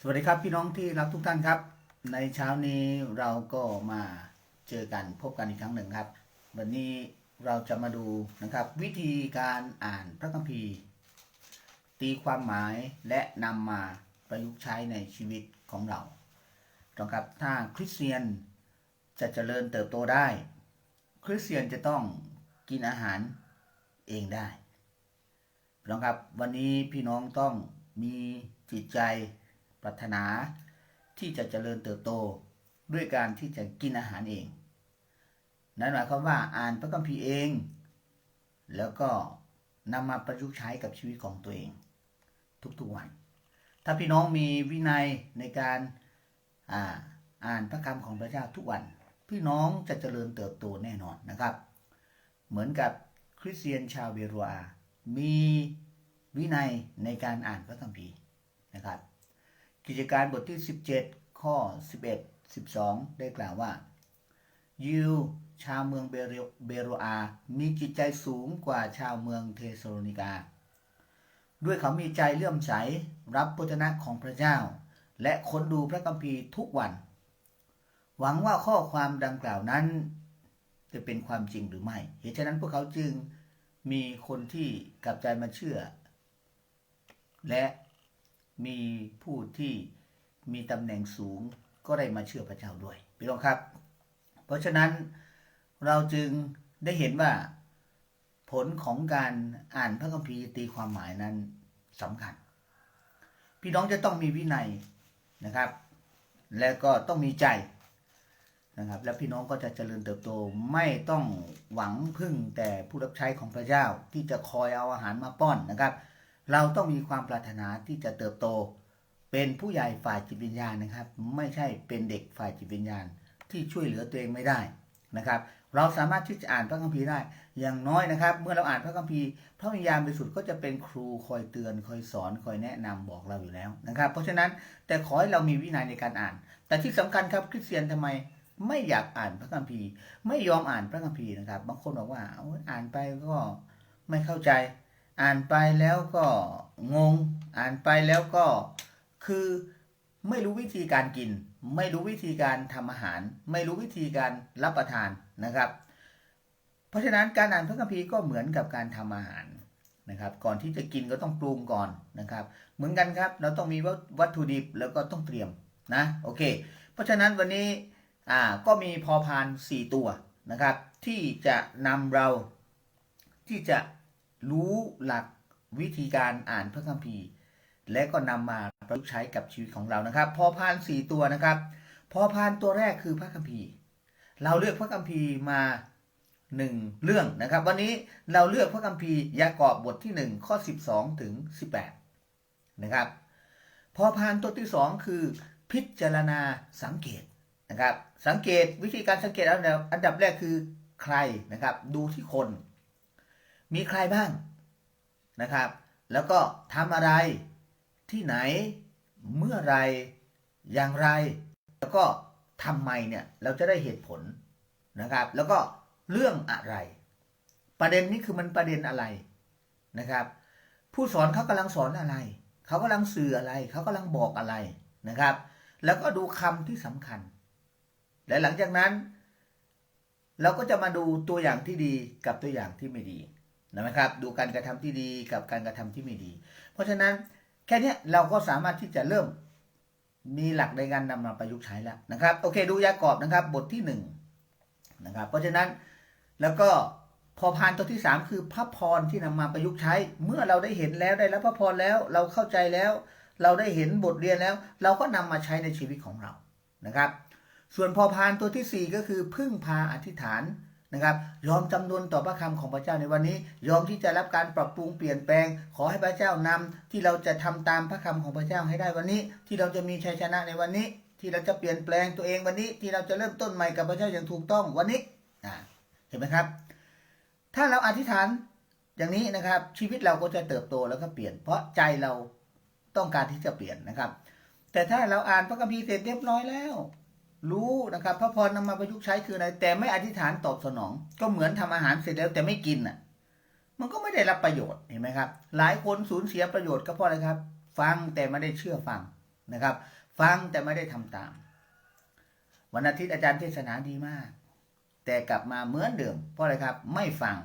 สวัสดีครับพี่น้องที่รักทุกท่านครับ ในเช้านี้เราก็มาเจอกันพบกันอีกครั้งหนึ่งครับ วันนี้เราจะมาดูนะครับ วิธีการอ่านพระคัมภีร์ ตีความหมายและนำมาประยุกต์ใช้ในชีวิตของเรานะครับถ้าคริสเตียนจะเจริญเติบโตได้ คริสเตียนจะต้องกินอาหารเองได้พี่น้องครับวันนี้พี่น้องต้องมีจิตใจ ปรารถนาที่จะเจริญเติบโตด้วยการที่จะกินอาหารเอง นั่นหมายความว่าอ่านพระคัมภีร์เอง แล้วก็นำมาประยุกต์ใช้กับชีวิตของตัวเอง ทุกๆวัน ถ้าพี่น้องมีวินัยในการอ่าอ่านพระคำของพระเจ้าทุกวัน พี่น้องจะเจริญเติบโตแน่นอนนะครับ เหมือนกับคริสเตียนชาวเบรัวามีวินัยในการอ่านพระคัมภีร์นะครับ กิจการบทที่ 17 ข้อ 11 12 ได้กล่าวว่า ยิวชาวเมืองเบโรอา มีจิตใจสูงกว่าชาวเมืองเทสโลนิกา ด้วยเขามีใจเลื่อมใสรับพระชนะของพระเจ้า และค้นดูพระคัมภีร์ทุกวัน หวังว่าข้อความดังกล่าวนั้น จะเป็นความจริงหรือไม่ เหตุฉะนั้นพวกเขาจึงมีคนที่กลับใจมาเชื่อ และ มีผู้ที่มีตำแหน่งสูงก็ได้มาเชื่อพระเจ้าด้วยพี่น้องครับ เพราะฉะนั้นเราจึงได้เห็นว่าผลของการอ่านพระคัมภีร์ตีความหมายนั้นสำคัญ พี่น้องจะต้องมีวินัยนะครับ และก็ต้องมีใจนะครับ และพี่น้องก็จะเจริญเติบโตไม่ต้องหวังพึ่งแต่ผู้รับใช้ของพระเจ้าที่จะคอยเอาอาหารมาป้อนนะครับ เราต้องมีความปรารถนาที่จะเติบโต เป็นผู้ใหญ่ฝ่ายจิตวิญญาณนะครับ ไม่ใช่เป็นเด็กฝ่ายจิตวิญญาณ ที่ช่วยเหลือตัวเองไม่ได้นะครับ เราสามารถที่จะอ่านพระคัมภีร์ได้ อย่างน้อยนะครับ เมื่อเราอ่านพระคัมภีร์ พระวิญญาณบริสุทธิ์ก็จะเป็นครูคอยเตือนคอยสอนคอยแนะนำบอกเราอยู่แล้วนะครับ เพราะฉะนั้นแต่ขอให้เรามีวินัยในการอ่าน แต่ที่สำคัญครับคริสเตียนทำไมไม่อยากอ่านพระคัมภีร์ ไม่ยอมอ่านพระคัมภีร์นะครับ บางคนบอกว่าอ่านไปก็ไม่เข้าใจ อ่านไปแล้วก็งง อ่านไปแล้วก็คือไม่รู้วิธีการกิน ไม่รู้วิธีการทำอาหาร ไม่รู้วิธีการรับประทานนะครับ เพราะฉะนั้นการอ่านพระคัมภีร์ก็เหมือนกับการทำอาหารนะครับ ก่อนที่จะกินก็ต้องปรุงก่อนนะครับ เหมือนกันครับเราต้องมีวัตถุดิบแล้วก็ต้องเตรียมนะโอเค เพราะฉะนั้นวันนี้อ่าก็มีพอพาน 4 ตัวนะครับ ที่จะนำเราที่จะ รู้หลักวิธีการอ่านพระคัมภีร์ และก็นำมาประยุกต์ใช้กับชีวิตของเรานะครับ พอพาน4ตัวนะครับ พอพานตัวแรกคือพระคัมภีร์ เราเลือกพระคัมภีร์มาหนึ่งเรื่องนะครับ วันนี้เราเลือกพระคัมภีร์ยากอบบทที่1ข้อ12ถึง18นะครับ พอพานตัวที่2คือ พิจารณาสังเกตนะครับ สังเกตวิธีการสังเกตอันดับอันดับแรกคือใครนะครับ ดูที่คน มีใครบ้างนะครับ แล้วก็ทำอะไร ที่ไหน เมื่อไร อย่างไร แล้วก็ทำไมเนี่ย เราจะได้เหตุผลนะครับ แล้วก็เรื่องอะไร ประเด็นนี้คือมันประเด็นอะไรนะครับ ผู้สอนเขากำลังสอนอะไร เขากำลังสื่ออะไร เขากำลังบอกอะไรนะครับ แล้วก็ดูคำที่สำคัญ และหลังจากนั้น เราก็จะมาดูตัวอย่างที่ดีกับตัวอย่างที่ไม่ดี นะครับ ดูการกระทำที่ดีกับการกระทำที่ไม่ดี เพราะฉะนั้นแค่นี้เราก็สามารถที่จะเริ่มมีหลักในการนำมาประยุกต์ใช้แล้วนะครับ โอเค ดูยากอบนะครับ บทที่หนึ่งนะครับ เพราะฉะนั้นแล้วก็พอพานตัวที่ 3 คือพระพรที่นำมาประยุกต์ใช้ เมื่อเราได้เห็นแล้วได้รับพระพรแล้ว เราเข้าใจแล้ว เราได้เห็นบทเรียนแล้ว เราก็นำมาใช้ในชีวิตของเรานะครับ ส่วนพอพานตัวที่ 4 ก็คือพึ่งพาอธิษฐาน นะครับยอมจำนวนต่อพระคำของพระเจ้าในวันนี้ ยอมที่จะรับการปรับปรุงเปลี่ยนแปลง ขอให้พระเจ้านำที่เราจะทำตามพระคำของพระเจ้าให้ได้วันนี้ ที่เราจะมีชัยชนะในวันนี้ ที่เราจะเปลี่ยนแปลงตัวเองวันนี้ ที่เราจะเริ่มต้นใหม่กับพระเจ้าอย่างถูกต้องวันนี้เห็นไหมครับ ถ้าเราอธิษฐานอย่างนี้นะครับชีวิตเราก็จะเติบโตแล้วก็เปลี่ยน เพราะใจเราต้องการที่จะเปลี่ยนนะครับ แต่ถ้าเราอ่านพระคัมภีร์เสร็จเรียบร้อยแล้ว รู้นะครับพระพรนำมาประยุกต์ใช้คืออะไร แต่ไม่อธิษฐานตอบสนอง ก็เหมือนทำอาหารเสร็จแล้วแต่ไม่กินอะ มันก็ไม่ได้รับประโยชน์เห็นไหมครับ หลายคนสูญเสียประโยชน์ก็เพราะอะไรครับ ฟังแต่ไม่ได้เชื่อฟังนะครับ ฟังแต่ไม่ได้ทำตาม วันอาทิตย์อาจารย์เทศนาดีมาก แต่กลับมาเหมือนเดิมเพราะอะไรครับ ไม่ฟัง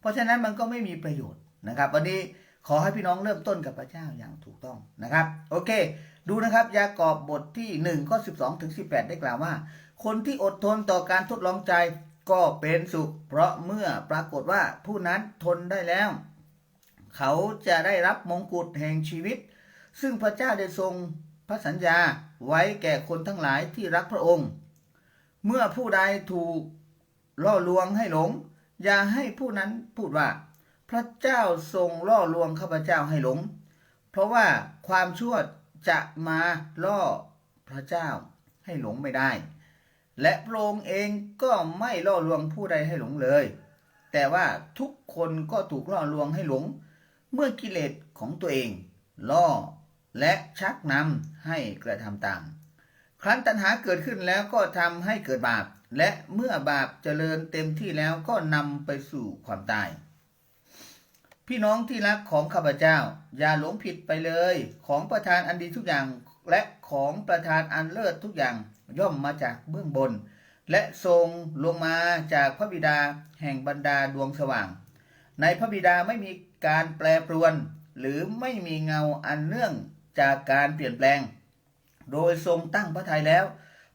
เพราะฉะนั้นมันก็ไม่มีประโยชน์นะครับ วันนี้ขอให้พี่น้องเริ่มต้นกับพระเจ้าอย่างถูกต้องนะครับ โอเค ดูนะครับยากอบบทที่ 1 ข้อ 12 ถึง 18 ได้กล่าวว่า คนที่อดทนต่อการทดลองใจก็เป็นสุข เพราะเมื่อปรากฏว่าผู้นั้นทนได้แล้ว เขาจะได้รับมงกุฎแห่งชีวิต ซึ่งพระเจ้าได้ทรงพระสัญญาไว้แก่คนทั้งหลายที่รักพระองค์ เมื่อผู้ใดถูกล่อลวงให้หลง อย่าให้ผู้นั้นพูดว่า พระเจ้าทรงล่อลวงข้าพเจ้าให้หลง เพราะว่าความชั่ว จะมาล่อพระเจ้าให้หลงไม่ได้ และพระองค์เองก็ไม่ล่อลวงผู้ใดให้หลงเลย แต่ว่าทุกคนก็ถูกล่อลวงให้หลง เมื่อกิเลสของตัวเอง ล่อและชักนำให้กระทำตาม ครั้นตัณหาเกิดขึ้นแล้วก็ทำให้เกิดบาป และเมื่อบาปเจริญเต็มที่แล้วก็นำไปสู่ความตาย พี่น้องที่รักของข้าพเจ้า อย่าหลงผิดไปเลย ของประทานอันดีทุกอย่างและของประทานอันเลิศทุกอย่างย่อมมาจากเบื้องบน และทรงลงมาจากพระบิดาแห่งบรรดาดวงสว่าง ในพระบิดาไม่มีการแปรปรวน หรือไม่มีเงาอันเนื่องจากการเปลี่ยนแปลง โดยทรงตั้งพระทัยแล้ว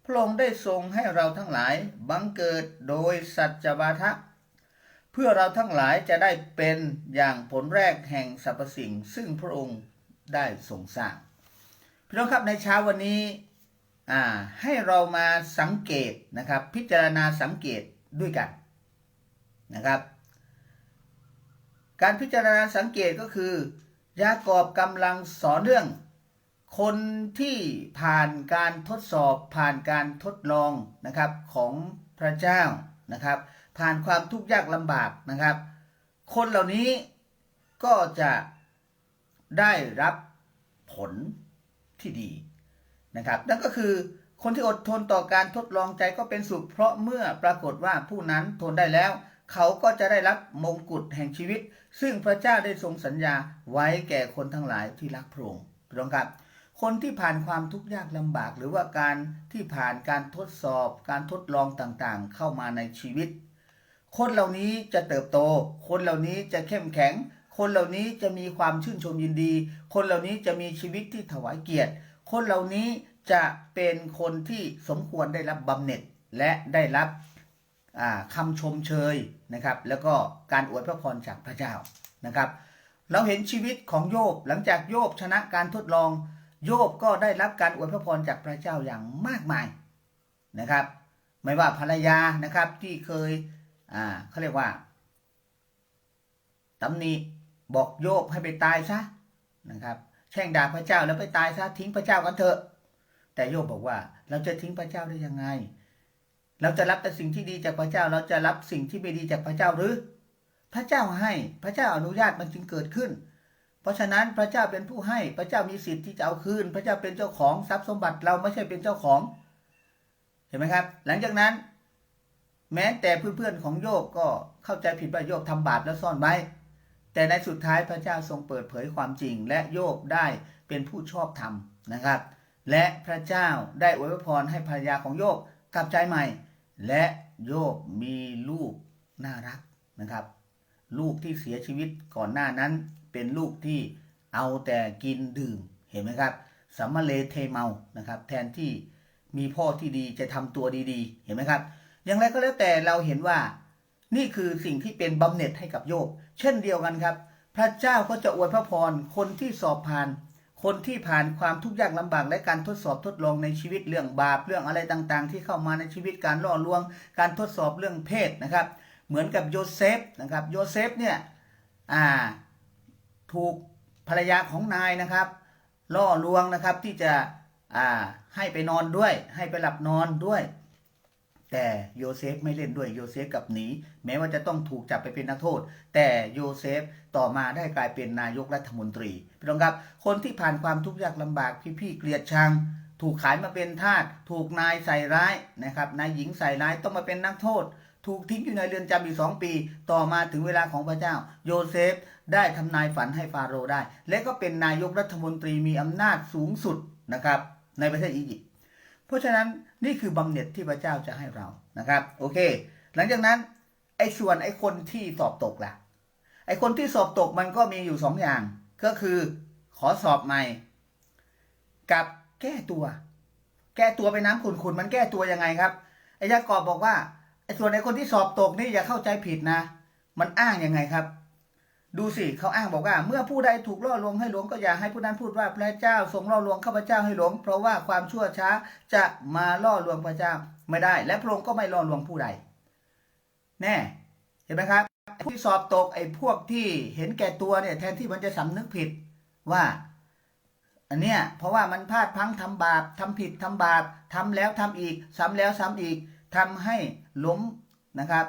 พระองค์ได้ทรงให้เราทั้งหลายบังเกิดโดยสัจจวาทะ เพื่อเราทั้งหลายจะได้เป็นอย่างผลแรกแห่งสรรพสิ่ง ซึ่งพระองค์ได้ทรงสร้างพี่น้องครับในเช้าวันนี้ให้เรามาสังเกตนะครับ พิจารณาสังเกตด้วยกันนะครับ การพิจารณาสังเกตก็คือยากอบกำลังสอนเรื่อง คนที่ผ่านการทดสอบผ่านการทดลองนะครับของพระเจ้านะครับ ผ่านความทุกข์ยากลำบากนะครับ คนเหล่านี้ก็จะได้รับผลที่ดีนะครับ นั่นก็คือคนที่อดทนต่อการทดลองใจก็เป็นสุข เพราะเมื่อปรากฏว่าผู้นั้นทนได้แล้ว เขาก็จะได้รับมงกุฎแห่งชีวิต ซึ่งพระเจ้าได้ทรงสัญญาไว้แก่คนทั้งหลายที่รักพระองค์พี่น้องครับ คนที่ผ่านความทุกข์ยากลำบาก หรือว่าการที่ผ่านการทดสอบ การทดลองต่างๆ เข้ามาในชีวิต คนเหล่านี้จะเติบโต คนเหล่านี้จะเข้มแข็ง คนเหล่านี้จะมีความชื่นชมยินดี คนเหล่านี้จะมีชีวิตที่ถวายเกียรติ คนเหล่านี้จะเป็นคนที่สมควรได้รับบำเหน็จและได้รับอ่าคำชมเชยนะครับ แล้วก็การอวยพระพรจากพระเจ้านะครับ เราเห็นชีวิตของโยบหลังจากโยบชนะการทดลอง โยบก็ได้รับการอวยพระพรจากพระเจ้าอย่างมากมายนะครับ ไม่ว่าภรรยานะครับที่เคย อ่าเขาเรียกว่าตำหนิบอกโยบให้ไปตายซะนะครับ แช่งด่าพระเจ้าแล้วไปตายซะทิ้งพระเจ้ากันเถอะ แต่โยบบอกว่า เราจะทิ้งพระเจ้าได้ยังไง เราจะรับแต่สิ่งที่ดีจากพระเจ้า เราจะรับสิ่งที่ไม่ดีจากพระเจ้าหรือ พระเจ้าให้พระเจ้าอนุญาตมันจึงเกิดขึ้น เพราะฉะนั้นพระเจ้าเป็นผู้ให้พระเจ้ามีสิทธิ์ที่จะเอาคืน พระเจ้าเป็นเจ้าของทรัพย์สมบัติเราไม่ใช่เป็นเจ้าของ เห็นไหมครับ หลังจากนั้น แม้แต่เพื่อนๆของโยบก็เข้าใจผิดว่าโยบทำบาปแล้วซ่อนไว้ แต่ในสุดท้ายพระเจ้าทรงเปิดเผยความจริง และโยบได้เป็นผู้ชอบธรรมนะครับ และพระเจ้าได้อวยพรให้ภรรยาของโยบกลับใจใหม่ และโยบมีลูกน่ารักนะครับ ลูกที่เสียชีวิตก่อนหน้านั้นเป็นลูกที่เอาแต่กินดื่มเห็นไหมครับสัมมาเลเทเมานะครับ แทนที่มีพ่อที่ดีจะทำตัวดีๆ เห็นไหมครับ อย่างไรก็แล้วแต่เราเห็นว่า นี่คือสิ่งที่เป็นบำเหน็จให้กับโยบ เช่นเดียวกันครับ พระเจ้าก็จะอวยพระพรคนที่สอบผ่าน คนที่ผ่านความทุกข์ยากลำบากและการทดสอบทดลองในชีวิตเรื่องบาปเรื่องอะไรต่างๆ ที่เข้ามาในชีวิตการล่อลวง การทดสอบเรื่องเพศนะครับ เหมือนกับโยเซฟนะครับโยเซฟเนี่ยอ่าถูกภรรยาของนายนะครับ ล่อลวงนะครับที่จะอ่าให้ไปนอนด้วย ให้ไปหลับนอนด้วย แต่โยเซฟไม่เล่นด้วยโยเซฟกับหนีแม้ว่าจะต้องถูกจับไปเป็นนักโทษ แต่โยเซฟต่อมาได้กลายเป็นนายกรัฐมนตรีพี่น้องครับ คนที่ผ่านความทุกข์ยากลำบากพี่ๆเกลียดชัง ถูกขายมาเป็นทาสถูกนายใส่ร้ายนะครับนายหญิงใส่ร้ายต้องมาเป็นนักโทษ ถูกทิ้งอยู่ในเรือนจำอีกสองปี ต่อมาถึงเวลาของพระเจ้า โยเซฟได้ทำนายฝันให้ฟาโรห์ได้ และก็เป็นนายกรัฐมนตรีมีอำนาจสูงสุดนะครับในประเทศอียิปต์เพราะฉะนั้น นี่คือบำเหน็จที่พระเจ้าจะให้เรานะครับ โอเค หลังจากนั้นไอ้ส่วนไอ้คนที่สอบตกล่ะไอ้คนที่สอบตกมันก็มีอยู่สองอย่าง ก็คือขอสอบใหม่ กับแก้ตัว แก้ตัวไปน้ำขุนๆมันแก้ตัวยังไงครับไอ้ยากอบบอกว่าไอ้ส่วนไอ้คนที่สอบตกนี่อย่าเข้าใจผิดนะ มันอ้างยังไงครับ ดูสิเขาอ้างบอกว่า เมื่อผู้ใดถูกล่อลวงให้หลงก็อย่าให้ผู้นั้นพูดว่าพระเจ้าทรงล่อลวงข้าพเจ้าให้หลง เพราะว่าความชั่วช้าจะมาล่อลวงพระเจ้าไม่ได้ และพระองค์ก็ไม่ล่อลวงผู้ใด แน่เห็นไหมครับผู้ที่สอบตกไอ้พวกที่เห็นแก่ตัวเนี่ยแทนที่มันจะสำนึกผิดว่า อันเนี้ยเพราะว่ามันพลาดพังทำบาปทำผิดทำบาปทำแล้วทำอีกซ้ำแล้วซ้ำอีกทำให้ล้มนะครับ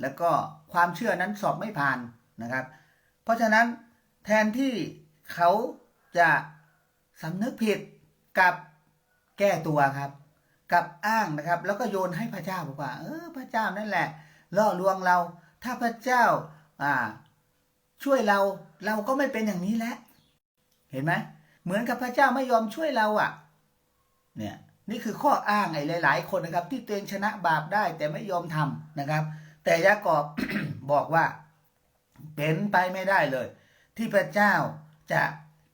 แล้วก็ความเชื่อนั้นสอบไม่ผ่าน นะครับ เพราะฉะนั้นแทนที่เขาจะสำนึกผิดกับแก้ตัวครับ กับอ้างนะครับ แล้วก็โยนให้พระเจ้าบอกว่า เออพระเจ้านั่นแหละล่อลวงเรา ถ้าพระเจ้าอ่า ช่วยเราเราก็ไม่เป็นอย่างนี้แล้วเห็นไหมเหมือนกับพระเจ้าไม่ยอมช่วยเราอะ เนี่ยนี่คือข้ออ้างไอ้หลาย ๆ คนนะครับ ที่ตัวเองชนะบาปได้แต่ไม่ยอมทำนะครับ แต่ยากอบบอกว่า เป็นไปไม่ได้เลย ที่พระเจ้าจะ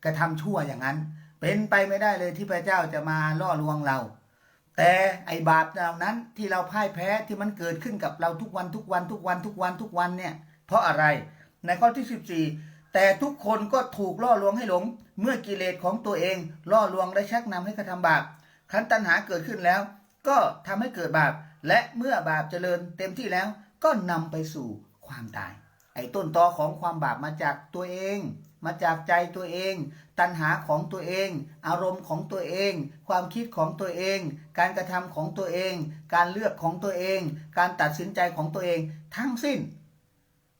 กระทำชั่วอย่างนั้น เป็นไปไม่ได้เลยที่พระเจ้าจะมาล่อลวงเรา แต่ไอบาปเหล่านั้นที่เราพ่ายแพ้ที่มันเกิดขึ้นกับเราทุกวันทุกวันทุกวันทุกวันทุกวันเนี่ย เพราะอะไรในข้อที่ 14 แต่ทุกคนก็ถูกล่อลวงให้หลง เมื่อกิเลสของตัวเองล่อลวงและชักนำให้กระทำบาปขันตัณหาเกิดขึ้นแล้ว ก็ทำให้เกิดบาป และเมื่อบาปเจริญเต็มที่แล้วก็นำไปสู่ความตาย อ้ต้นตอของความบาปมาจากตัวเอง มาจากใจตัวเอง ตัณหาของตัวเอง อารมณ์ของตัวเอง ความคิดของตัวเอง การกระทำของตัวเอง การเลือกของตัวเอง การตัดสินใจของตัวเอง ทั้งสิ้น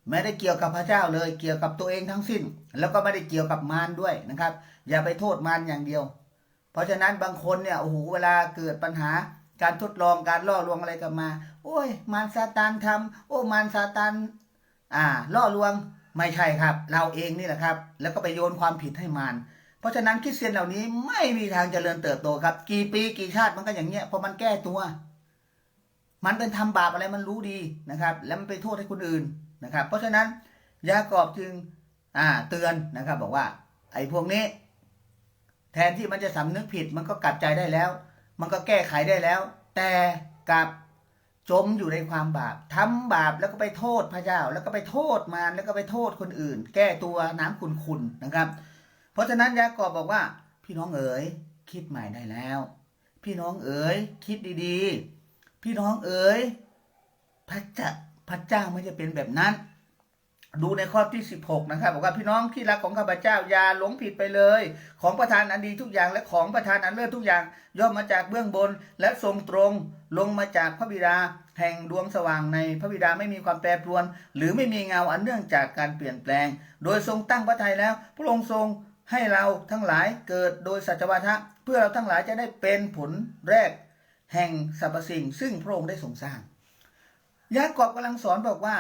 ไม่ได้เกี่ยวกับพระเจ้าเลย เกี่ยวกับตัวเองทั้งสิ้น แล้วก็ไม่ได้เกี่ยวกับมารด้วยนะครับ อย่าไปโทษมารอย่างเดียว เพราะฉะนั้นบางคนเนี่ยโอ้โหเวลาเกิดปัญหาการทดลองการล่อลวงอะไรกันมา โอ้ย มารซาตานทำโอ้มารซาตาน อ่าล่อลวงไม่ใช่ครับ เราเองนี่แหละครับ แล้วก็ไปโยนความผิดให้มารเพราะฉะนั้นคริสเตียนเหล่านี้ไม่มีทางเจริญเติบโตครับ กี่ปีกี่ชาติมันก็อย่างเงี้ยเพราะมันแก้ตัว มันเป็นทำบาปอะไรมันรู้ดีนะครับ แล้วมันไปโทษให้คนอื่นนะครับ เพราะฉะนั้นยากอบจึงอ่าเตือนนะครับ บอกว่า ไอ้พวกนี้ แทนที่มันจะสำนึกผิด มันก็กลับใจได้แล้ว มันก็แก้ไขได้แล้ว แต่กับ จมอยู่ในความบาปทำบาปแล้วก็ไปโทษพระเจ้า แล้วก็ไปโทษมารแล้วก็ไปโทษคนอื่น แก้ตัวน้ำขุนๆนะครับ เพราะฉะนั้นยากอบบอกว่า พี่น้องเอ๋ยคิดใหม่ได้แล้ว พี่น้องเอ๋ยคิดดีๆ พี่น้องเอ๋ยพระเจ้าพระเจ้าไม่จะเป็นแบบนั้น ดูในข้อที่ 16 นะครับบอกว่าพี่น้องที่รักของข้าพเจ้าอย่าหลงผิดไปเลย ของประทานอันดีทุกอย่างและของประทานอันเลิศทุกอย่าง ย่อมมาจากเบื้องบนและทรงตรง ลงมาจากพระบิดาแห่งดวงสว่างในพระบิดาไม่มีความแปรปรวน หรือไม่มีเงาอันเนื่องจากการเปลี่ยนแปลง โดยทรงตั้งพระทัยแล้ว พระองค์ทรงให้เราทั้งหลายเกิดโดยสัจวาทะ เพื่อเราทั้งหลายจะได้เป็นผลแรก แห่งสรรพสิ่ง ซึ่งพระองค์ได้ทรงสร้างยากอบกำลังสอนบอกว่า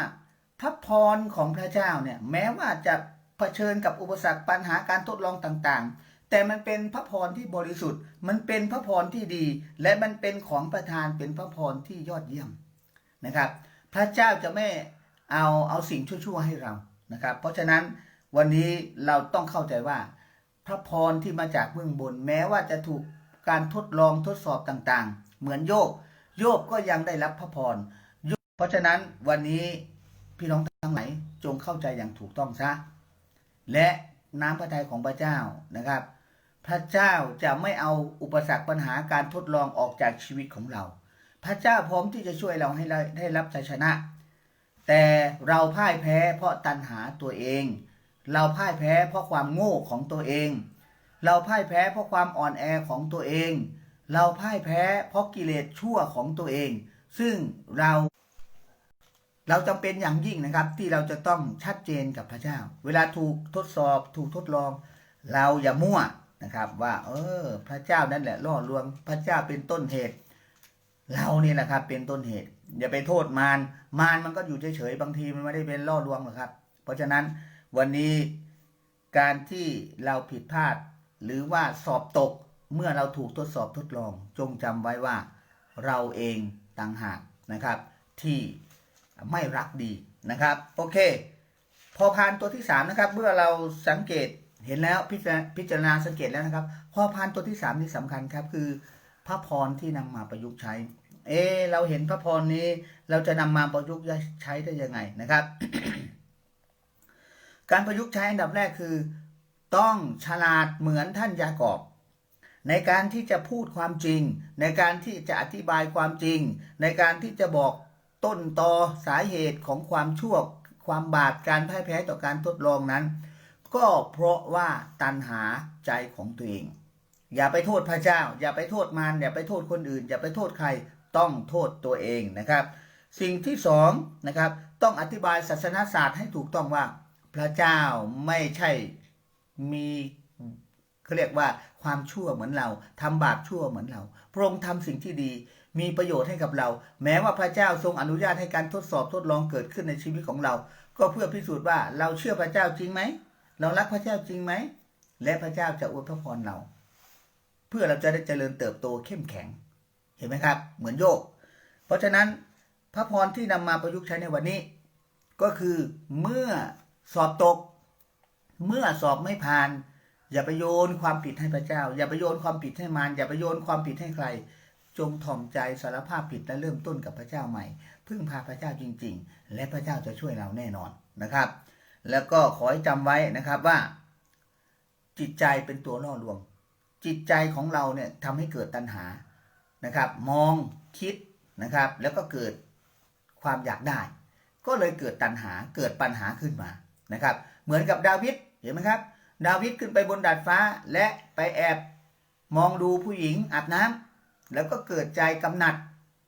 พระพรของพระเจ้าเนี่ยแม้ว่าจะเผชิญกับอุปสรรคปัญหาการทดลองต่างๆ แต่มันเป็นพระพรที่บริสุทธิ์ มันเป็นพระพรที่ดี และมันเป็นของประทานเป็นพระพรที่ยอดเยี่ยมนะครับ พระเจ้าจะไม่เอาเอาสิ่งชั่วๆให้เรานะครับ เพราะฉะนั้นวันนี้เราต้องเข้าใจว่า พระพรที่มาจากเบื้องบน แม้ว่าจะถูกการทดลองทดสอบต่างๆ เหมือนโยบโยบก็ยังได้รับพระพรเพราะฉะนั้นวันนี้พี่น้องทั้งหลายจงเข้าใจอย่างถูกต้องซะและน้ำพระทัยของพระเจ้านะครับ พระเจ้าจะไม่เอาอุปสรรคปัญหาการทดลองออกจากชีวิตของเรา พระเจ้าพร้อมที่จะช่วยเราให้ได้รับชัยชนะ แต่เราพ่ายแพ้เพราะตัณหาตัวเอง เราพ่ายแพ้เพราะความโง่ของตัวเอง เราพ่ายแพ้เพราะความอ่อนแอของตัวเอง เราพ่ายแพ้เพราะกิเลสชั่วของตัวเอง ซึ่งเราเราจำเป็นอย่างยิ่งนะครับที่เราจะต้องชัดเจนกับพระเจ้า เวลาถูกทดสอบถูกทดลอง เราอย่ามั่ว นะครับ ว่า เออ พระเจ้านั่นแหละล่อลวงพระเจ้าเป็นต้นเหตุ เรานี่แหละครับ เป็นต้นเหตุ อย่าไปโทษมารมารมันก็อยู่เฉยๆบางทีมันไม่ได้เป็นล่อลวงหรอกครับ เพราะฉะนั้นวันนี้การที่เราผิดพลาด หรือว่าสอบตกเมื่อเราถูกทดสอบทดลอง จงจำไว้ว่า เราเองต่างหากนะครับ ที่ไม่รักดีนะครับ โอเค พอพานตัวที่สามนะครับ เมื่อเราสังเกต เห็นแล้วพิจารณาสังเกตแล้วนะครับพอพานตัวที่สามนี่สำคัญครับคือพระพรที่นำมาประยุกต์ใช้ เอ เราเห็นพระพรนี้เราจะนำมาประยุกต์ใช้ได้ยังไงนะครับ การประยุกต์ใช้อันดับแรกคือ ต้องฉลาดเหมือนท่านยากอบ ในการที่จะพูดความจริง ในการที่จะอธิบายความจริง ในการที่จะบอกต้นตอสาเหตุของความชั่วความบาปการพ่ายแพ้ต่อการทดลองนั้น ก็เพราะว่าตันหาใจของตัวเอง อย่าไปโทษพระเจ้า อย่าไปโทษมารอย่าไปโทษคนอื่น อย่าไปโทษใครต้องโทษตัวเองนะครับ สิ่งที่สองนะครับต้องอธิบายศาสนาศาสตร์ให้ถูกต้องว่า พระเจ้าไม่ใช่มีเขาเรียกว่าความชั่วเหมือนเราทำบาปชั่วเหมือนเรา พระองค์ทำสิ่งที่ดีมีประโยชน์ให้กับเรา แม้ว่าพระเจ้าทรงอนุญาตให้การทดสอบทดลองเกิดขึ้นในชีวิตของเรา ก็เพื่อพิสูจน์ว่าเราเชื่อพระเจ้าจริงไหม เรารักพระเจ้าจริงไหม และพระเจ้าจะอวยพระพรเรา เพื่อเราจะได้เจริญเติบโตเข้มแข็ง เห็นไหมครับ เหมือนโยก เพราะฉะนั้นพระพรที่นำมาประยุกต์ใช้ในวันนี้ ก็คือเมื่อสอบตก เมื่อสอบไม่ผ่าน อย่าไปโยนความผิดให้พระเจ้า อย่าไปโยนความผิดให้มารอย่าไปโยนความผิดให้ใคร จงถ่อมใจสารภาพผิดและเริ่มต้นกับพระเจ้าใหม่ พึ่งพาพระเจ้าจริง ๆ และพระเจ้าจะช่วยเราแน่นอนนะครับ แล้วก็ขอให้จำไว้นะครับว่า จิตใจเป็นตัวล่อลวง จิตใจของเราเนี่ยทำให้เกิดตัณหานะครับ มองคิดนะครับ แล้วก็เกิดความอยากได้ ก็เลยเกิดตัณหาเกิดปัญหาขึ้นมานะครับ เหมือนกับดาวิดเห็นไหมครับ ดาวิดขึ้นไปบนดาดฟ้าและไปแอบมองดูผู้หญิงอาบน้ำแล้วก็เกิดใจกำหนัด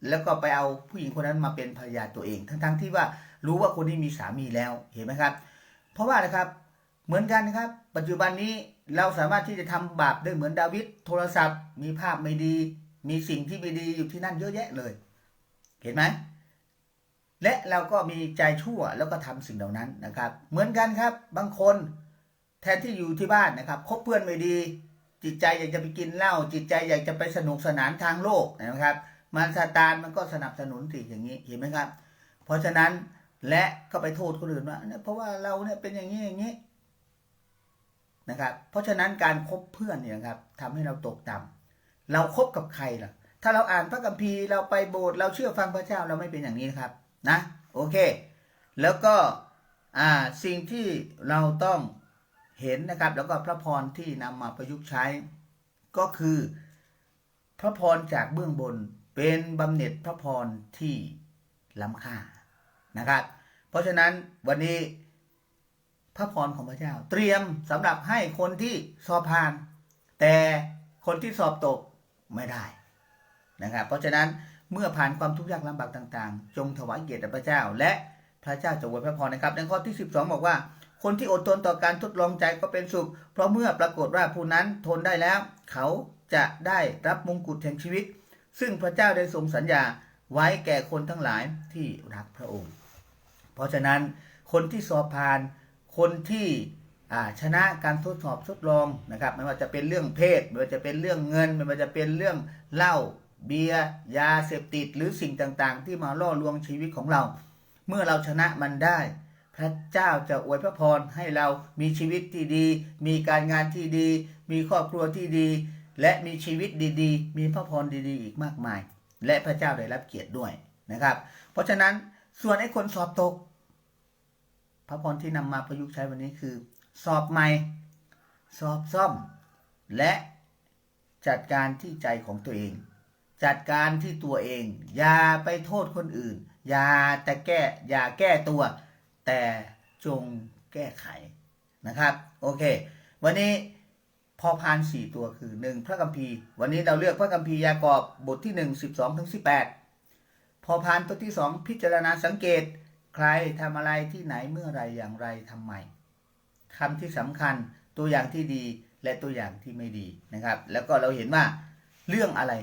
แล้วก็ไปเอาผู้หญิงคนนั้นมาเป็นภรรยาตัวเอง ทั้งๆที่ว่ารู้ว่าคนนี้มีสามีแล้วเห็นไหมครับ เพราะว่านะครับเหมือนกันนะครับ ปัจจุบันนี้เราสามารถที่จะทำบาปได้เหมือนดาวิดโทรศัพท์ มีภาพไม่ดี มีสิ่งที่ไม่ดีอยู่ที่นั่นเยอะแยะเลย เห็นไหมและเราก็มีใจชั่วแล้วก็ทำสิ่งเหล่านั้นนะครับ เหมือนกันครับบางคนแทนที่อยู่ที่บ้านนะครับคบเพื่อนไม่ดี จิตใจอยากจะไปกินเหล้าจิตใจอยากจะไปสนุกสนานทางโลกนะครับ มันซาตานมันก็สนับสนุนสิ่งอย่างนี้เห็นไหมครับ เพราะฉะนั้น และก็ไปโทษคนอื่นว่าเนี่ยเพราะว่าเราเนี่ยเป็นอย่างนี้อย่างนี้นะครับ เพราะฉะนั้นการคบเพื่อนเนี่ยครับทำให้เราตกต่ำเราคบกับใครล่ะ ถ้าเราอ่านพระคัมภีร์เราไปโบสถ์เราเชื่อฟังพระเจ้าเราไม่เป็นอย่างนี้นะครับนะ โอเค แล้วก็อ่าสิ่งที่เราต้องเห็นนะครับ แล้วก็พระพรที่นำมาประยุกต์ใช้ ก็คือพระพรจากเบื้องบนเป็นบำเหน็จพระพรที่ล้ำค่า นะครับ เพราะฉะนั้นวันนี้พระพรของพระเจ้า เตรียมสำหรับให้คนที่สอบผ่าน แต่คนที่สอบตกไม่ได้นะครับ เพราะฉะนั้นเมื่อผ่านความทุกข์ยากลำบากต่างๆ จงถวายเกียรติพระเจ้า และพระเจ้าจะอวยพระพรนะครับ ในข้อที่ 12 บอกว่า คนที่อดทนต่อการทดลองใจก็เป็นสุข เพราะเมื่อปรากฏว่าผู้นั้นทนได้แล้ว เขาจะได้รับมงกุฎแห่งชีวิต ซึ่งพระเจ้าได้ทรงสัญญาไว้แก่คนทั้งหลายที่รักพระองค์ เพราะฉะนั้นคนที่สอบผ่านคนที่ชนะการทดสอบทดลองนะครับไม่ว่าจะเป็นเรื่องเพศไม่ว่าจะเป็นเรื่องเงินไม่ว่าจะเป็นเรื่องเหล้าเบียร์ยาเสพติดหรือสิ่งต่างๆ ที่มาล่อลวงชีวิตของเรา เมื่อเราชนะมันได้ พระเจ้าจะอวยพระพรให้เรามีชีวิตที่ดี มีการงานที่ดี มีครอบครัวที่ดี และมีชีวิตดีๆ มีพระพรดีๆ อีกมากมาย และพระเจ้าได้รับเกียรติด้วยนะครับ เพราะฉะนั้น ส่วนไอ้คนสอบตก พระพรที่นำมาประยุกต์ใช้วันนี้คือ สอบใหม่ สอบซ่อม และจัดการที่ใจของตัวเอง จัดการที่ตัวเอง อย่าไปโทษคนอื่น อย่าแต่แก้ อย่าแก้ตัว แต่จงแก้ไขนะครับ โอเค วันนี้พอพานสี่ตัวคือหนึ่งพระคัมภีร์วันนี้เราเลือกพระคัมภีร์ยากอบบทที่หนึ่งสิบสองถึงสิบแปด พอพานตัวที่สองพิจารณาสังเกต ใครทำอะไรที่ไหนเมื่อไรอย่างไรทำไมคำที่สำคัญตัวอย่างที่ดีและตัวอย่างที่ไม่ดีนะครับ แล้วก็เราเห็นว่าเรื่องอะไร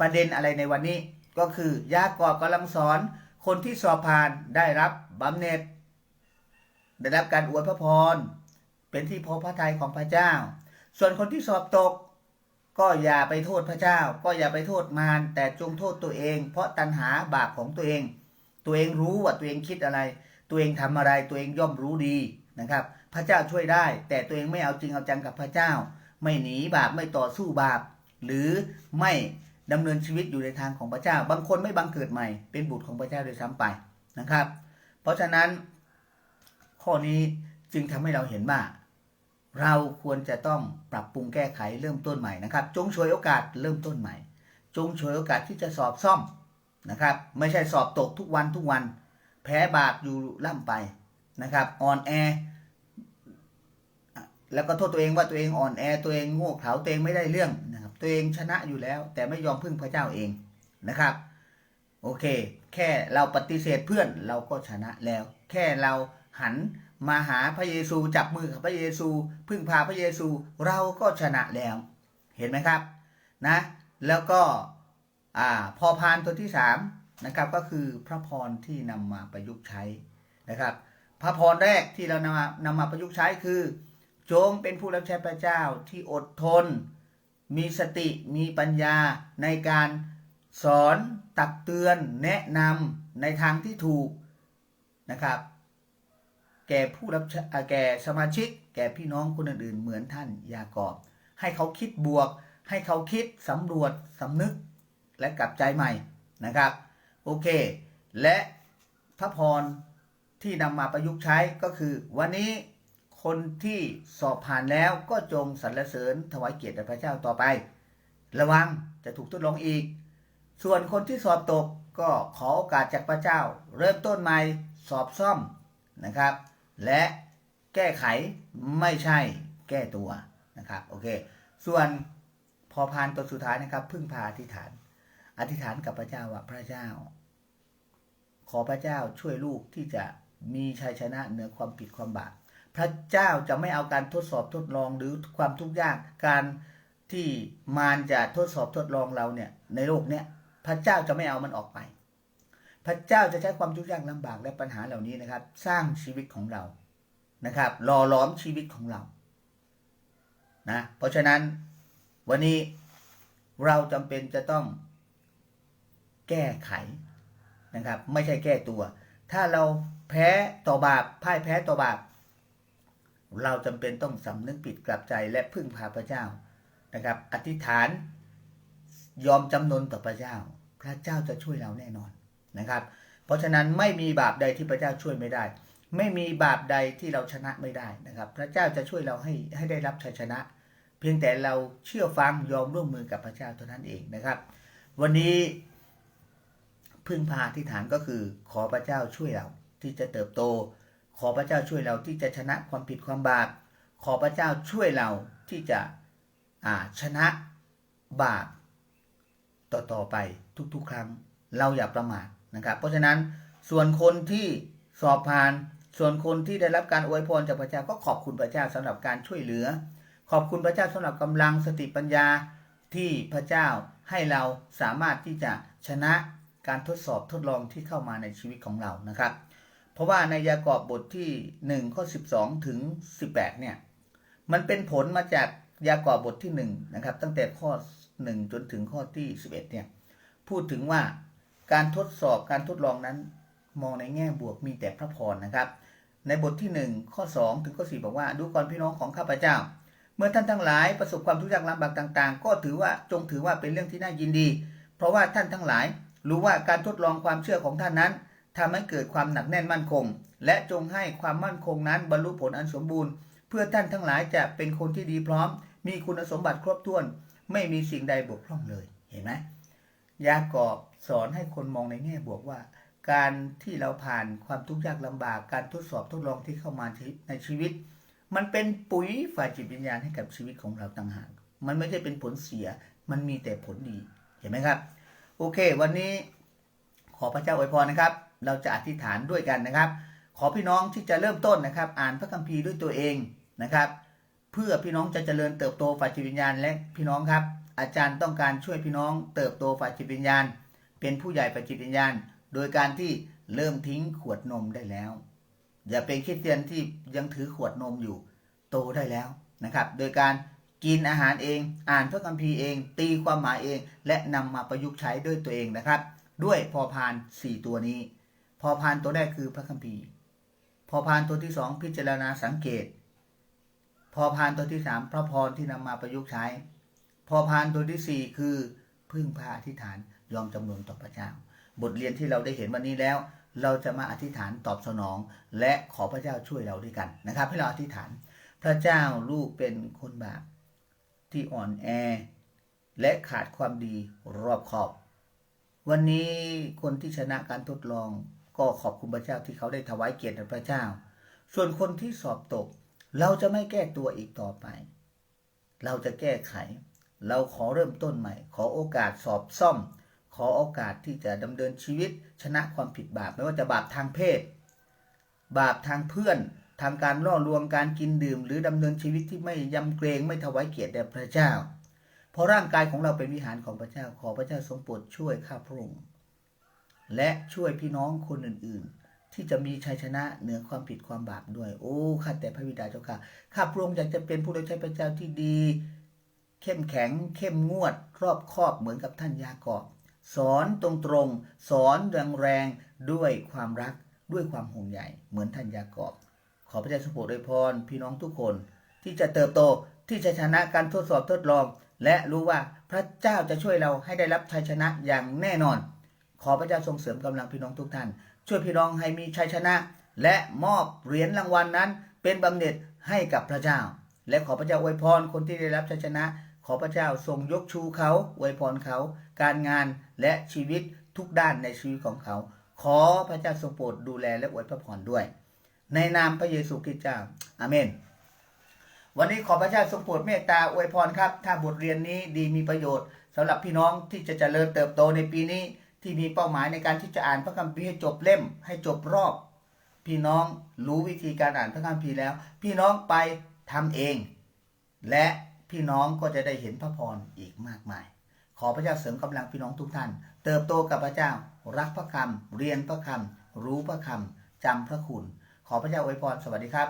ประเด็นอะไรในวันนี้ก็คือยากอบกำลังสอน คนที่สอบผ่านได้รับบำเหน็จ ได้รับการอวยพระพร เป็นที่พอพระทัยของพระเจ้า ส่วนคนที่สอบตก ก็อย่าไปโทษพระเจ้า ก็อย่าไปโทษมารแต่จงโทษตัวเอง เพราะตัณหาบาปของตัวเอง ตัวเองรู้ว่าตัวเองคิดอะไร ตัวเองทำอะไรตัวเองย่อมรู้ดีนะครับ พระเจ้าช่วยได้ แต่ตัวเองไม่เอาจริงเอาจังกับพระเจ้า ไม่หนีบาปไม่ต่อสู้บาป หรือไม่ดำเนินชีวิตอยู่ในทางของพระเจ้า บางคนไม่บังเกิดใหม่ เป็นบุตรของพระเจ้าโดยซ้ำไปนะครับ เพราะฉะนั้นข้อนี้จึงทำให้เราเห็นว่า เราควรจะต้องปรับปรุงแก้ไขเริ่มต้นใหม่นะครับ จงฉวยโอกาสเริ่มต้นใหม่ จงฉวยโอกาสที่จะสอบซ่อมนะครับ ไม่ใช่สอบตกทุกวันทุกวัน แพ้บาปอยู่ล่ำไปนะครับอ่อนแอแล้วก็โทษตัวเองว่าตัวเองอ่อนแอตัวเองโง่เขลาตัวเองไม่ได้เรื่องนะครับ ตัวเองชนะอยู่แล้ว แต่ไม่ยอมพึ่งพระเจ้าเองนะครับ โอเค แค่เราปฏิเสธเพื่อนเราก็ชนะแล้ว แค่เราหัน มาหาพระเยซูจับมือกับพระเยซู พึ่งพาพระเยซูเราก็ชนะแล้วเห็นไหมครับนะแล้วก็พอพานตัวที่สามนะครับก็คือพระพรที่นำมาประยุกต์ใช้นะครับ พระพรแรกที่เรานำมานำมาประยุกต์ใช้คือ จงเป็นผู้รับใช้พระเจ้าที่อดทน มีสติมีปัญญาในการสอนตักเตือนแนะนำในทางที่ถูกนะครับ แก่ผู้รับแก่สมาชิก แก่พี่น้องคนอื่นๆ เหมือนท่านยากอบ ให้เขาคิดบวก ให้เขาคิดสำรวจสำนึกและกลับใจใหม่นะครับ โอเค และพระพรที่นำมาประยุกต์ใช้ก็คือ วันนี้คนที่สอบผ่านแล้วก็จงสรรเสริญถวายเกียรติแด่พระเจ้าต่อไป ระวังจะถูกทดลองอีก ส่วนคนที่สอบตกก็ขอโอกาสจากพระเจ้า เริ่มต้นใหม่สอบซ่อมนะครับ และแก้ไขไม่ใช่แก้ตัวนะครับโอเค ส่วนพอพานตัวสุดท้ายนะครับพึ่งพาอธิษฐาน อธิษฐานกับพระเจ้าว่าพระเจ้า ขอพระเจ้าช่วยลูกที่จะมีชัยชนะเหนือความผิดความบาปพระเจ้าจะไม่เอาการทดสอบทดลองหรือความทุกข์ยากการที่มารจะทดสอบทดลองเราเนี่ยในโลกเนี้ยพระเจ้าจะไม่เอามันออกไป พระเจ้าจะใช้ความทุกข์ยากลำบากและปัญหาเหล่านี้นะครับ สร้างชีวิตของเรานะครับหล่อหลอมชีวิตของเรานะเพราะฉะนั้นวันนี้เราจำเป็นจะต้องแก้ไขนะครับ ไม่ใช่แก้ตัว ถ้าเราแพ้ต่อบาปพ่ายแพ้ต่อบาป เราจำเป็นต้องสำนึกผิดกลับใจและพึ่งพาพระเจ้านะครับ อธิษฐานยอมจำนนต่อพระเจ้า พระเจ้าจะช่วยเราแน่นอน นะครับ เพราะฉะนั้นไม่มีบาปใดที่พระเจ้าช่วยไม่ได้ ไม่มีบาปใดที่เราชนะไม่ได้นะครับ พระเจ้าจะช่วยเราให้ให้ได้รับชัยชนะ เพียงแต่เราเชื่อฟังยอมร่วมมือกับพระเจ้าเท่านั้นเองนะครับ วันนี้พึ่งพาอธิษฐานก็คือ ขอพระเจ้าช่วยเราที่จะเติบโต ขอพระเจ้าช่วยเราที่จะชนะความผิดความบาปขอพระเจ้าช่วยเราที่จะชนะบาปต่อต่อไปทุกๆ ครั้ง เราอย่าประมาท นะครับเพราะฉะนั้นส่วนคนที่สอบผ่าน ส่วนคนที่ได้รับการอวยพรจากพระเจ้าก็ขอบคุณพระเจ้าสำหรับการช่วยเหลือ ขอบคุณพระเจ้าสำหรับกำลังสติปัญญาที่พระเจ้าให้เราสามารถที่จะชนะการทดสอบทดลองที่เข้ามาในชีวิตของเรานะครับ เพราะว่าในยากอบบทที่ 1 ข้อ 12 ถึง 18 เนี่ย มันเป็นผลมาจากยากอบบทที่1นะครับตั้งแต่ข้อ 1 จนถึงข้อที่ 11 เนี่ย พูดถึงว่า การทดสอบการทดลองนั้น มองในแง่บวกมีแต่พระพรนะครับ ในบทที่ 1 ข้อ 2 ถึงข้อ 4 บอกว่า ดูก่อนพี่น้องของข้าพเจ้า เมื่อท่านทั้งหลายประสบความทุกข์ยากลำบากต่าง ๆ ก็ถือว่าจงถือว่าเป็นเรื่องที่น่ายินดี เพราะว่าท่านทั้งหลาย รู้ว่าการทดลองความเชื่อของท่านนั้นทำให้เกิดความหนักแน่นมั่นคง และจงให้ความมั่นคงนั้นบรรลุผลอันสมบูรณ์ เพื่อท่านทั้งหลายจะเป็นคนที่ดีพร้อม มีคุณสมบัติครบถ้วน ไม่มีสิ่งใดบกพร่องเลยเห็นไหม ยากอบสอนให้คนมองในแง่บวกว่า การที่เราผ่านความทุกข์ยากลำบากการทดสอบทดลองที่เข้ามาในชีวิต มันเป็นปุ๋ยฝ่ายจิตวิญญาณให้กับชีวิตของเราต่างหาก มันไม่ใช่เป็นผลเสีย มันมีแต่ผลดี เห็นไหมครับ โอเค วันนี้ขอพระเจ้าอวยพรนะครับ เราจะอธิษฐานด้วยกันนะครับ ขอพี่น้องที่จะเริ่มต้นนะครับ อ่านพระคัมภีร์ด้วยตัวเองนะครับ เพื่อพี่น้องจะเจริญเติบโตฝ่ายจิตวิญญาณและพี่น้องครับ อาจารย์ต้องการช่วยพี่น้อง เติบโตฝ่ายจิตวิญญาณ เป็นผู้ใหญ่ฝ่ายจิตวิญญาณ โดยการที่เริ่มทิ้งขวดนมได้แล้ว อย่าเป็นคริสเตียนที่ยังถือขวดนมอยู่ โตได้แล้วนะครับ โดยการกินอาหารเอง อ่านพระคัมภีร์เอง ตีความหมายเอง และนำมาประยุกต์ใช้ด้วยตัวเองนะครับ ด้วยพอพาน 4 ตัวนี้ พอพานตัวแรกคือพระคัมภีร์ พอพานตัวที่สองพิจารณาสังเกต พอพานตัวที่สามพระพรที่นำมาประยุกต์ใช้ พอพานตัวที่สี่คือพึ่งพาอธิษฐานยอมจำนนต่อพระเจ้า บทเรียนที่เราได้เห็นวันนี้แล้ว เราจะมาอธิษฐานตอบสนอง และขอพระเจ้าช่วยเราด้วยกันนะครับ ให้เราอธิษฐาน พระเจ้าลูกเป็นคนบาปที่อ่อนแอ และขาดความดีรอบขอบ วันนี้คนที่ชนะการทดลอง ก็ขอบคุณพระเจ้าที่เขาได้ถวายเกียรติพระเจ้า ส่วนคนที่สอบตก เราจะไม่แก้ตัวอีกต่อไป เราจะแก้ไข เราขอเริ่มต้นใหม่ ขอโอกาสสอบซ่อม ขอโอกาสที่จะดำเนินชีวิต ชนะความผิดบาปไม่ว่าจะบาปทางเพศ บาปทางเพื่อน ทางการล่อลวงการกินดื่ม หรือดำเนินชีวิตที่ไม่ยำเกรงไม่ถวายเกียรติแด่พระเจ้า เพราะร่างกายของเราเป็นวิหารของพระเจ้าขอพระเจ้าทรงโปรดช่วยข้าพระองค์และช่วยพี่น้องคนอื่นๆ ที่จะมีชัยชนะเหนือความผิดความบาปด้วย โอ้ข้าแต่พระบิดาเจ้าค่ะข้าพระองค์อยากจะเป็นผู้รับใช้พระเจ้าที่ดี เข้มแข็ง เข้มงวด รอบคอบเหมือนกับท่านยากอบ สอนตรงๆ สอนแรงๆ ด้วยความรักด้วยความห่วงใยเหมือนท่านยากอบ ขอพระเจ้าทรงโปรดยพรพี่น้องทุกคน ที่จะเติบโตที่จะชนะการทดสอบทดลอง และรู้ว่าพระเจ้าจะช่วยเราให้ได้รับชัยชนะอย่างแน่นอน ขอพระเจ้าทรงเสริมกำลังพี่น้องทุกท่าน ช่วยพี่น้องให้มีชัยชนะ และมอบเหรียญรางวัลนนั้น เป็นบำเหน็จให้กับพระเจ้า และขอพระเจ้าอวยพรคนที่ได้รับชัยชนะ ขอพระเจ้าทรงยกชูเขาอวยพรเขา การงานและชีวิตทุกด้านในชีวิตของเขา ขอพระเจ้าทรงโปรดดูแลและอวยพระพรด้วย ในนามพระเยซูคริสต์เจ้าอาเมน วันนี้ขอพระเจ้าทรงโปรดเมตตาอวยพรครับ ถ้าบทเรียนนี้ดีมีประโยชน์สำหรับพี่น้องที่จะเจริญเติบโตในปีนี้ ที่มีเป้าหมายในการที่จะอ่านพระคัมภีร์ให้จบเล่ม ให้จบรอบ พี่น้องรู้วิธีการอ่านพระคัมภีร์แล้ว พี่น้องไปทำเอง และ พี่น้องก็จะได้เห็นพระพรอีกมากมาย ขอพระเจ้าเสริมกำลังพี่น้องทุกท่าน เติบโตกับพระเจ้า รักพระคำเรียนพระคำรู้พระคำจำพระคุณ ขอพระเจ้าอวยพรสวัสดีครับ